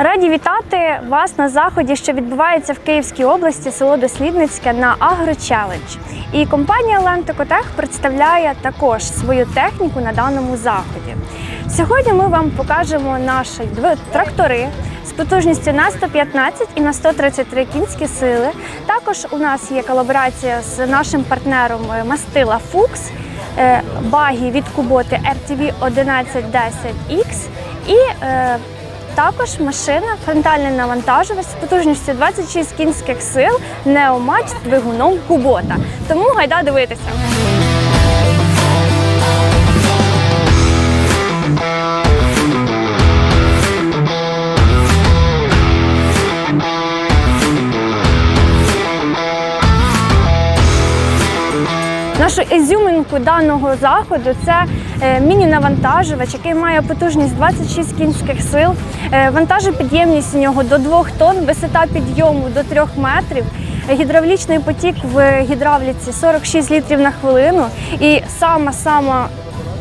Раді вітати вас на заході, що відбувається в Київській області, село Дослідницьке на Агро Челендж. І компанія Лентокотех представляє також свою техніку на даному заході. Сьогодні ми вам покажемо наші трактори з потужністю на 115 і на 133 кінські сили. Також у нас є колаборація з нашим партнером е, Мастила Фукс, е, баги від Куботи RTV 1110X і е, також машина фронтальний навантажувач з потужністю 26 кінських сил Неомач з двигуном Кубота. Тому гайда дивитися. Нашу ізюминку даного заходу це е, міні-навантажувач, який має потужність 26 кінських сил, е, вантажопідємність у нього до 2 тонн, висота підйому до 3 метрів. Гідравлічний потік в гідравліці 46 літрів на хвилину. І сама сама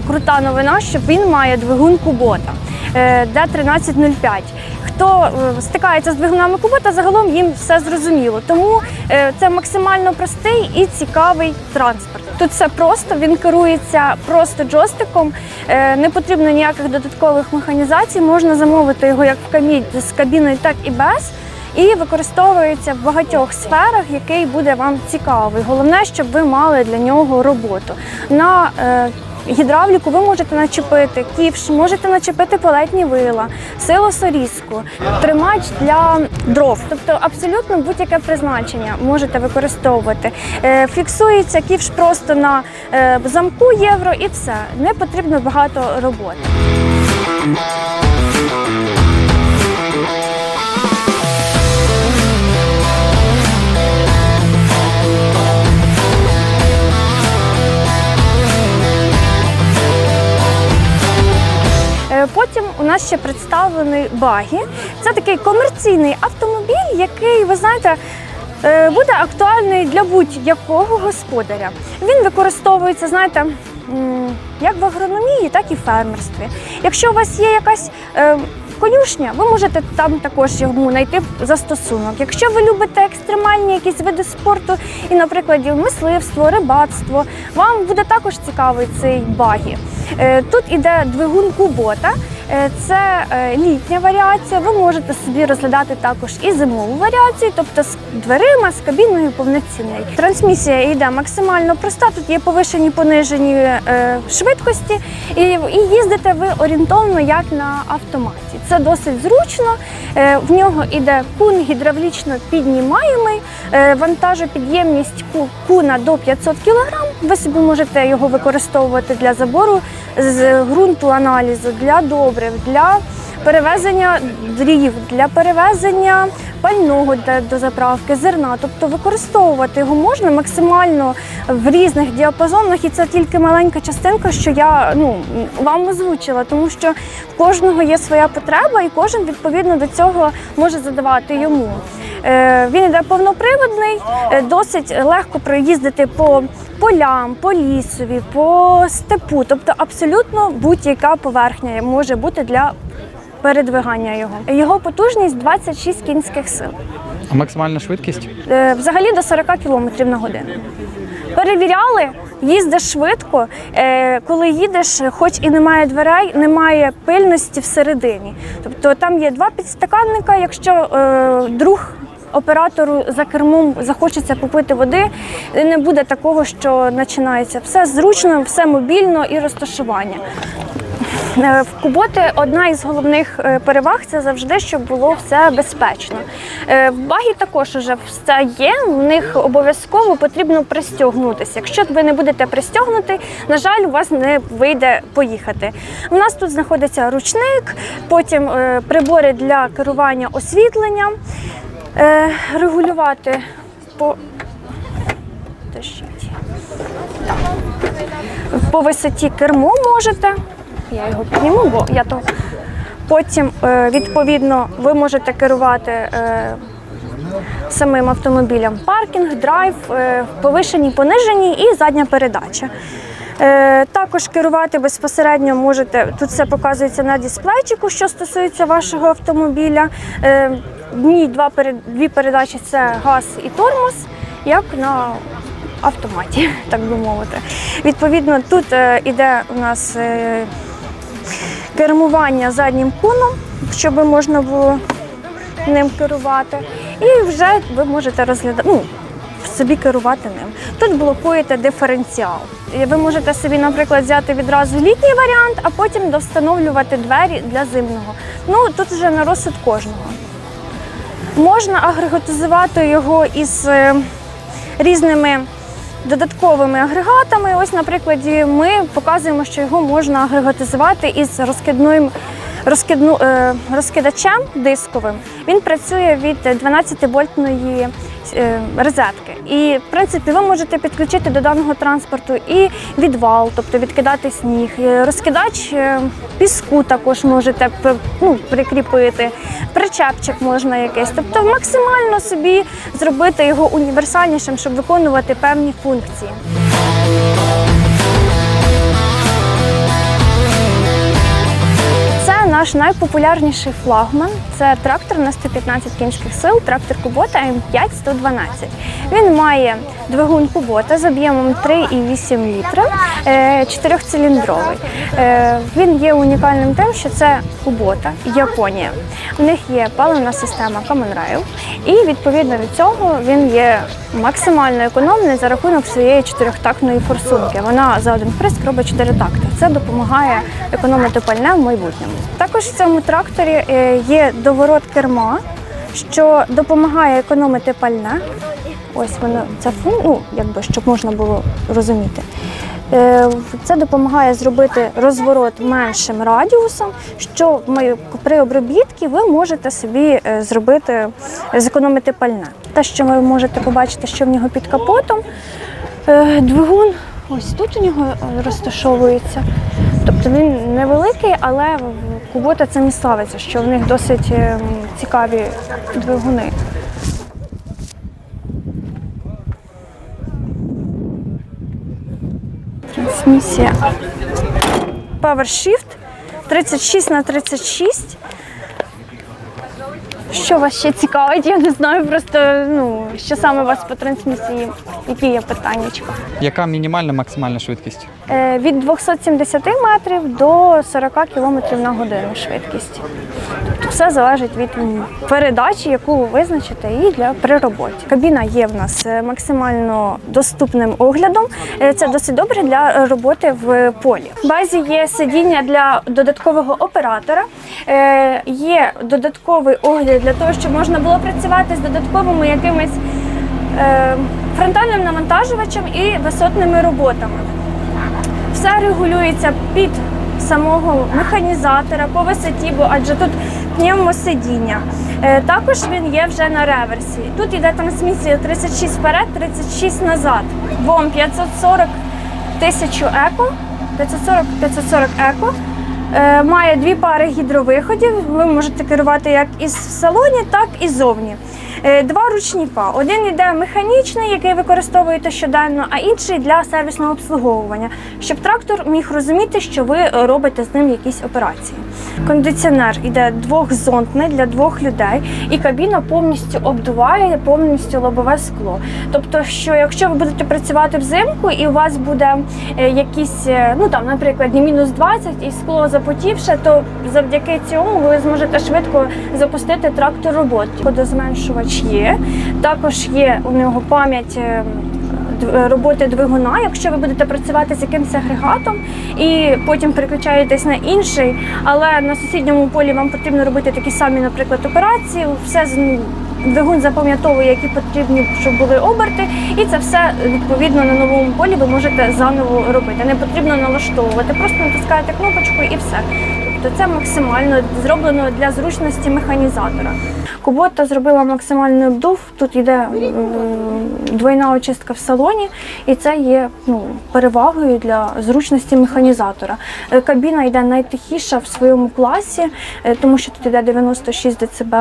крута новина, що він має двигун Кубота е, D1305. Хто е, стикається з двигунами Кубота, загалом їм все зрозуміло. Тому е, це максимально простий і цікавий транспорт. Тут все просто, він керується просто джойстиком, е, не потрібно ніяких додаткових механізацій. Можна замовити його як в камі з кабіною, так і без. І використовується в багатьох сферах, який буде вам цікавий. Головне, щоб ви мали для нього роботу. На гідравліку ви можете начепити ківш, можете начепити палетні вила, силосорізку, тримач для дров. Тобто абсолютно будь-яке призначення можете використовувати. Е, фіксується ківш просто на е, замку євро і все. Не потрібно багато роботи. Потім у нас ще представлений багі. Це такий комерційний автомобіль, який, ви знаєте, е, буде актуальний для будь-якого господаря. Він використовується, знаєте, як в агрономії, так і в фермерстві. Якщо у вас є якась е, конюшня, ви можете там також йому знайти застосунок. Якщо ви любите екстремальні якісь види спорту, і, наприклад, мисливство, рибацтво, вам буде також цікавий цей багі. Е, Тут іде двигун Кубота. Е, Це е, літня варіація. Ви можете собі розглядати також і зимову варіацію, тобто з дверима, з кабіною повноцінний. Трансмісія йде максимально проста. Тут є повишені понижені е, швидкості, і, їздите ви орієнтовно як на автоматі. Це досить зручно. В нього йде кун гідравлічно піднімаємий, вантажопідємність куна до 500 кг. Ви собі можете його використовувати для забору з ґрунту аналізу, для добрив, для перевезення дрів, для перевезення пального до заправки, зерна. Тобто використовувати його можна максимально в різних діапазонах, і це тільки маленька частинка, що я ну, вам озвучила, тому що в кожного є своя потреба, і кожен відповідно до цього може задавати йому. Е, Він йде повноприводний, е, досить легко проїздити по полям, по лісові, по степу. Тобто абсолютно будь-яка поверхня може бути для передвигання його. Його потужність 26 кінських сил. А максимальна швидкість? Е, Взагалі до 40 км на годину. Перевіряли, їздиш швидко. Е, Коли їдеш, хоч і немає дверей, немає пильності всередині. Тобто там є два підстаканника. Якщо е, друг оператору за кермом захочеться попити води, не буде такого, що починається все зручно, все мобільно і розташування. Е, В Куботи одна із головних е, переваг це завжди, щоб було все безпечно. Е, В багі також вже все є. В них обов'язково потрібно пристягнутися. Якщо ви не будете пристягнути, на жаль, у вас не вийде поїхати. У нас тут знаходиться ручник, потім прибори для керування освітленням, е, регулювати по по висоті кермо можете. Я його підніму, бо я то. Потім, е, відповідно, ви можете керувати е, самим автомобілем. Паркінг, драйв, повишені, понижені і задня передача. Також керувати безпосередньо можете. Тут все показується на дисплейчику, що стосується вашого автомобіля. Е, ні, два дві передачі це газ і тормоз, як на автоматі, так би мовити. Відповідно, тут е, іде у нас е, кермування заднім куном, щоб можна було ним керувати. І вже ви можете розглядати. Ну, собі керувати ним. Тут блокуєте диференціал. Ви можете собі, наприклад, взяти відразу літній варіант, а потім довстановлювати двері для зимного. Ну тут вже на розсуд кожного. Можна агрегатизувати його із е, різними додатковими агрегатами. Ось, наприклад, ми показуємо, що його можна агрегатизувати із розкидним розкидну, е, розкидачем дисковим. Він працює від 12-вольтної е, розетки. І, в принципі, ви можете підключити до даного транспорту і відвал, тобто відкидати сніг. Розкидач е, піску також можете ну, прикріпити, причепчик можна якийсь. Тобто максимально собі зробити його універсальнішим, щоб виконувати певні функції. Наш найпопулярніший флагман. Це трактор на 115 кінських сил, трактор Кубота М5 112. Він має двигун Кубота з об'ємом 3,8 літра, е, чотирьохциліндровий. Е, Він є унікальним тим, що це Кубота, Японія. У них є паливна система Common Rail, і відповідно від цього він є максимально економний за рахунок своєї чотирьохтактної форсунки. Вона за один приск робить чотири такти. Це допомагає економити пальне в майбутньому. Також в цьому тракторі е, є доворот керма, що допомагає економити пальне. Ось воно ця фун... ну, якби щоб можна було розуміти. Е, Це допомагає зробити розворот меншим радіусом, що при обробітці ви можете собі е, зробити, зекономити пальне. Те, що ви можете побачити, що в нього під капотом, двигун ось тут у нього розташовується. Тобто він невеликий, але Кубота це не славиться, що в них досить е, цікаві двигуни. Трансмісія. PowerShift 36 на 36. Що вас ще цікавить? Я не знаю просто ну, що саме вас по трансмісії, які є питання. Яка мінімальна максимальна швидкість? Е, Від 270 метрів до 40 км на годину швидкість. Все залежить від передачі, яку ви визначите, і для при роботі. Кабіна є в нас е, максимально доступним оглядом. Е, Це досить добре для роботи в полі. В базі є сидіння для додаткового оператора, е, є додатковий огляд для того, щоб можна було працювати з додатковими якимись фронтальним навантажувачем і висотними роботами. Все регулюється під самого механізатора по висоті, бо адже тут пневмосидіння. Е, Також він є вже на реверсі. Тут йде трансмісія 36 вперед, 36 назад. ВОМ 540 тисячу еко, 540-540 еко. Е, Має дві пари гідровиходів. Ви можете керувати як із в салоні, так і зовні. Е, Два ручні па. Один йде механічний, який використовуєте щоденно, а інший для сервісного обслуговування, щоб трактор міг розуміти, що ви робите з ним якісь операції. Кондиціонер йде двохзонтний для двох людей, і кабіна повністю обдуває повністю лобове скло. Тобто, що якщо ви будете працювати взимку і у вас буде е, якісь, е, ну там, наприклад, мінус 20 і скло запотівше, то завдяки цьому ви зможете швидко запустити трактор роботи. Водозменшувач є. Також є у нього пам'ять. е, Роботи двигуна, якщо ви будете працювати з якимось агрегатом і потім переключаєтесь на інший, але на сусідньому полі вам потрібно робити такі самі, наприклад, операції, все з- двигун запам'ятовує, які потрібні, щоб були оберти, і це все відповідно на новому полі ви можете заново робити. Не потрібно налаштовувати, просто натискаєте кнопочку і все. Тобто це максимально зроблено для зручності механізатора. Кубота зробила максимальний обдув. Тут йде двойна очистка в салоні, і це є ну, перевагою для зручності механізатора. Е, Кабіна йде найтихіша в своєму класі, е, тому що тут йде 96 дБ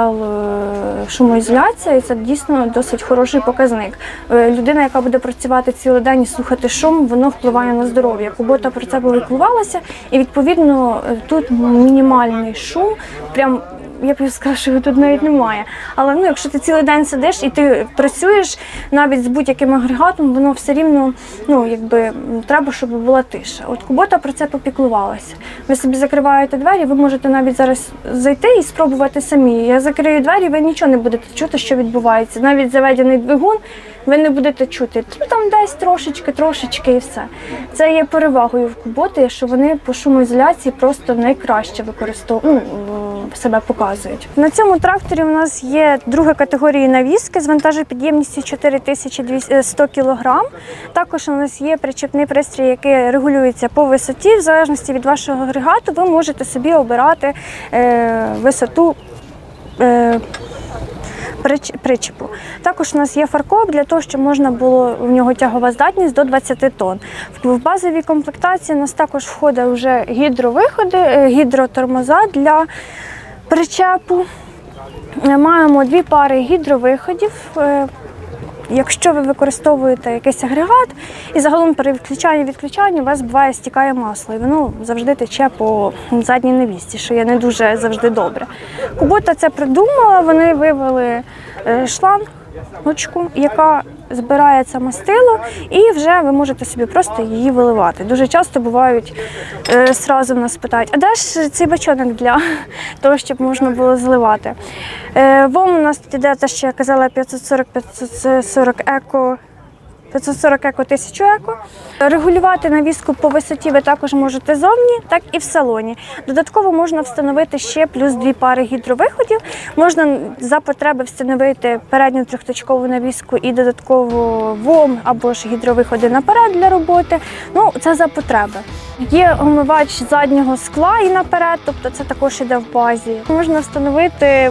шумоізоляція, і це дійсно досить хороший показник. Е, Людина, яка буде працювати цілий день і слухати шум, воно впливає на здоров'я. Кубота про це піклувалася, і відповідно е, тут мінімальний шум. Прям я б сказала, що його тут навіть немає. Але ну, якщо ти цілий день сидиш і ти працюєш навіть з будь-яким агрегатом, воно все рівно ну, якби, треба, щоб була тиша. От Кубота про це попіклувалася. Ви собі закриваєте двері, ви можете навіть зараз зайти і спробувати самі. Я закрию двері, ви нічого не будете чути, що відбувається. Навіть заведений двигун ви не будете чути. Ну, там десь трошечки, трошечки і все. Це є перевагою в Куботи, що вони по шумоізоляції просто найкраще використовують, ну, себе показують. На цьому тракторі у нас є друга категорія навіски з вантажопідємністю 4100 кг. Також у нас є причепний пристрій, який регулюється по висоті. В залежності від вашого агрегату, ви можете собі обирати е, висоту. Е, причепу. Також у нас є фаркоп для того, щоб можна було в нього тягова здатність до 20 тонн. В базовій комплектації у нас також входить вже гідровиходи, е, гідротормоза для причепу. Е, Маємо дві пари гідровиходів. Якщо ви використовуєте якийсь агрегат і загалом при відключанні відключанні у вас буває стікає масло, і воно завжди тече по задній невісті, що є не дуже завжди добре. Кубота це придумала, вони вивели е, шланг, яка збирає це мастило, і вже ви можете собі просто її виливати. Дуже часто бувають е, сразу нас питають, а де ж цей бачонок для того, щоб можна було зливати? Е, Вом у нас тут іде те, що я казала, 540-540 еко. 540 еко, 1000 еко. Регулювати навіску по висоті ви також можете зовні, так і в салоні. Додатково можна встановити ще плюс дві пари гідровиходів. Можна за потреби встановити передню трьохточкову навіску і додатково ВОМ або ж гідровиходи наперед для роботи. Ну, це за потреби. Є омивач заднього скла і наперед, тобто це також іде в базі. Можна встановити е,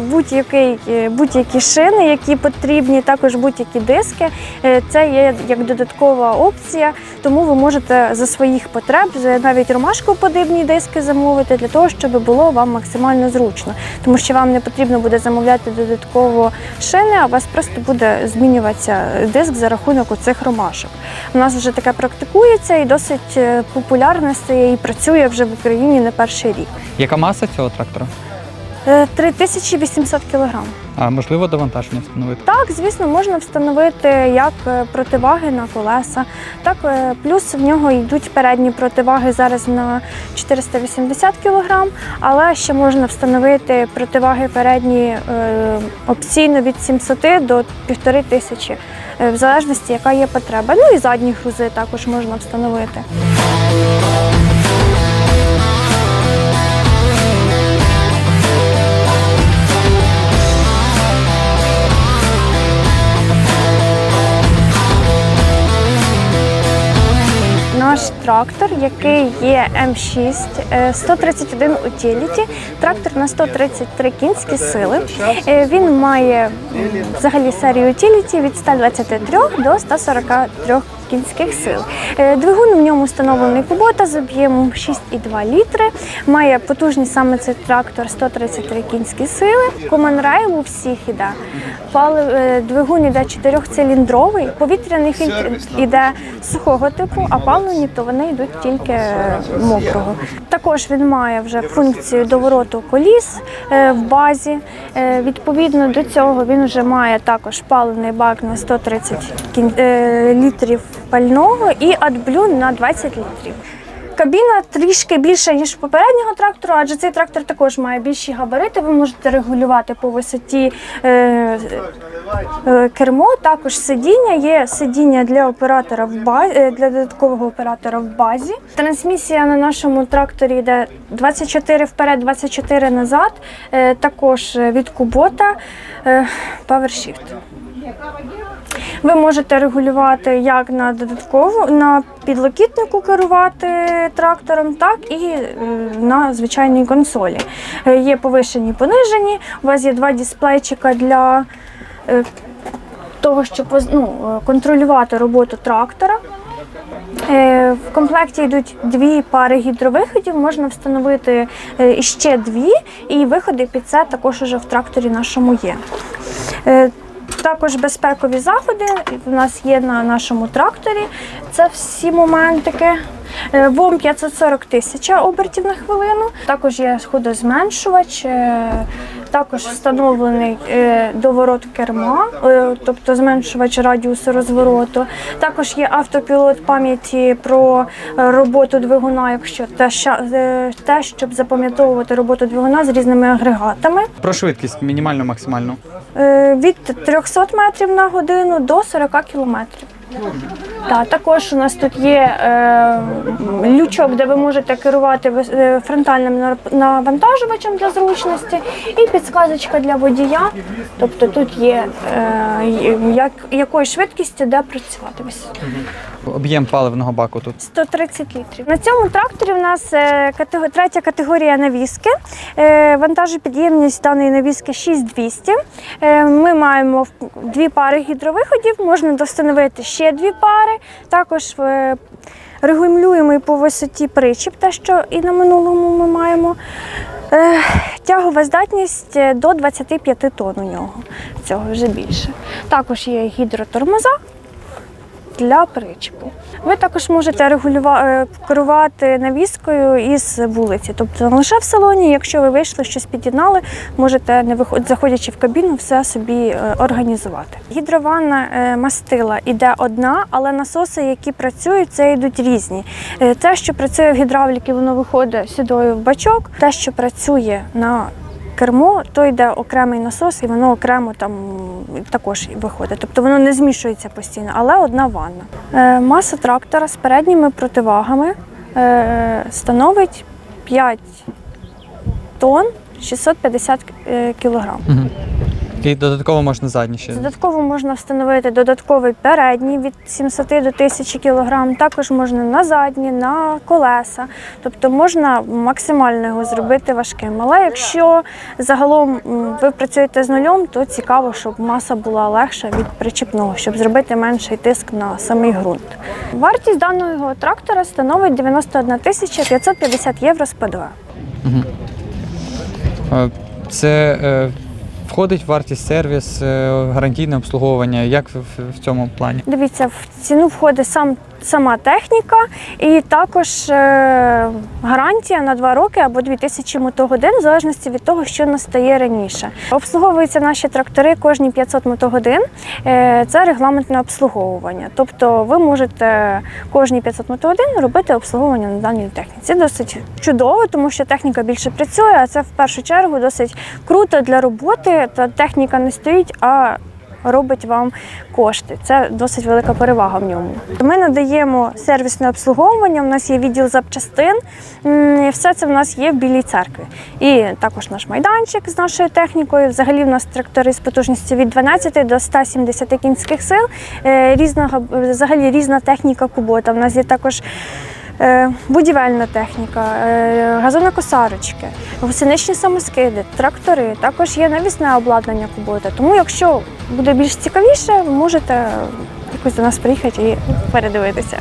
будь-які шини, які потрібні, також будь-які диски. Е, Це є як додаткова опція, тому ви можете за своїх потреб навіть ромашкоподібні диски замовити для того, щоб було вам максимально зручно. Тому що вам не потрібно буде замовляти додатково шини, а у вас просто буде змінюватися диск за рахунок оцих ромашок. У нас вже таке практикується і досить е, популярне стає і працює вже в Україні не перший рік. Яка маса цього трактора? Е, 3800 кг. А можливо довантаження встановити? Так, звісно, можна встановити як е, противаги на колеса, так е, плюс в нього йдуть передні противаги зараз на 480 кг, але ще можна встановити противаги передні е, опційно від 700 до 1500, е, в залежності, яка є потреба. Ну і задні грузи також можна встановити. Трактор, який є М6, е, 131 Utility, трактор на 133 кінські сили. Е, Він має взагалі серію Utility від 123 до 143 кінських сил. Е, Двигун в ньому встановлений Кубота з об'ємом 6,2 літри. Має потужність саме цей трактор 133 кінські сили. Rail у всіх іде. Пали- е, Двигун іде чотирьохциліндровий, повітряний фільтр іде сухого типу, а паливні то вони йдуть тільки е, мокрого. Також він має вже функцію довороту коліс в базі. Відповідно до цього він вже має також паливний бак на 130 кін- е, літрів пального і AdBlue на 20 літрів. Кабіна трішки більша, ніж попереднього трактора, адже цей трактор також має більші габарити. Ви можете регулювати по висоті е, е, кермо, також сидіння. Є сидіння для оператора в базі, для додаткового оператора в базі. Трансмісія на нашому тракторі йде 24 вперед, 24 назад. Е, також від Кубота е, PowerShift. Ви можете регулювати як на додаткову на підлокітнику керувати трактором, так і е, на звичайній консолі. Е, Є повишені, понижені. У вас є два дисплейчика для е, того, щоб ну, контролювати роботу трактора. В комплекті йдуть дві пари гідровиходів, можна встановити е, іще дві, і виходи під це також уже в тракторі нашому є. Також безпекові заходи у нас є на нашому тракторі. Це всі моментики. Е, ВОМ 540 тисяча обертів на хвилину. Також є ходозменшувач, е, також встановлений е, доворот керма, е, тобто зменшувач радіусу розвороту. Також є автопілот пам'яті про роботу двигуна, якщо те, ща- е, те, щоб запам'ятовувати роботу двигуна з різними агрегатами. Про швидкість мінімальну, максимальну. Від 300 метрів на годину до 40 кілометрів. Так, також у нас тут є е, лючок, де ви можете керувати е, фронтальним навантажувачем для зручності, і підсказочка для водія. Тобто тут є е, як, якою швидкістю де працюватимось. Об'єм паливного баку тут. 130 літрів. На цьому тракторі в нас е, катего- третя категорія навіски. Е, Вантажопідємність даної навіски 6200. Е, Ми маємо дві пари гідровиходів, можна достановити ще дві пари. Також регулюємо регулюємо по висоті причіп, те, що і на минулому ми маємо. Е, Тягова здатність е, до 25 тонн у нього. Цього вже більше. Також є гідротормоза для причепу. Ви також можете регулювати керувати навіскою із вулиці, тобто не лише в салоні. Якщо ви вийшли, щось під'єднали, можете не виход... заходячи в кабіну, все собі е, організувати. Гідрованна е, мастила іде одна, але насоси, які працюють, це йдуть різні. Е, Те, що працює в гідравліки, воно виходить сюдою в бачок. Те, що працює на кермо, то йде окремий насос, і воно окремо там також виходить. Тобто воно не змішується постійно, але одна ванна. Е, маса трактора з передніми противагами е, становить 5 тонн 650 е, кілограм. Угу. І додатково можна задні ще. Додатково можна встановити додатковий передній від 700 до 1000 кг, також можна на задні, на колеса. Тобто можна максимально його зробити важким. Але якщо загалом ви працюєте з нульом, то цікаво, щоб маса була легша від причіпного, щоб зробити менший тиск на самий ґрунт. Вартість даного трактора становить 91 тисяча 550 євро з ПДВ. Це е, входить вартість сервіс, е, гарантійне обслуговування. Як в цьому плані? Дивіться, в ціну входить сам, сама техніка і також е, гарантія на 2 роки або 2000 мотогодин, в залежності від того, що настає раніше. Обслуговуються наші трактори кожні 500 мотогодин. Е, це регламентне обслуговування. Тобто ви можете кожні 500 мотогодин робити обслуговування на даній техніці. Це досить чудово, тому що техніка більше працює, а це в першу чергу досить круто для роботи. Та техніка не стоїть, а робить вам кошти. Це досить велика перевага в ньому. Ми надаємо сервісне обслуговування. У нас є відділ запчастин. Все це в нас є в Білій церкві. І також наш майданчик з нашою технікою. Взагалі в нас трактори з потужністю від 12 до 170 кінських сил. Е, Різного взагалі різна техніка кубота. У нас є також. Е, Будівельна техніка, е, газонокосарочки, гусеничні самоскиди, трактори. Також є навісне обладнання кубота. Тому, якщо буде більш цікавіше, можете якось до нас приїхати і передивитися.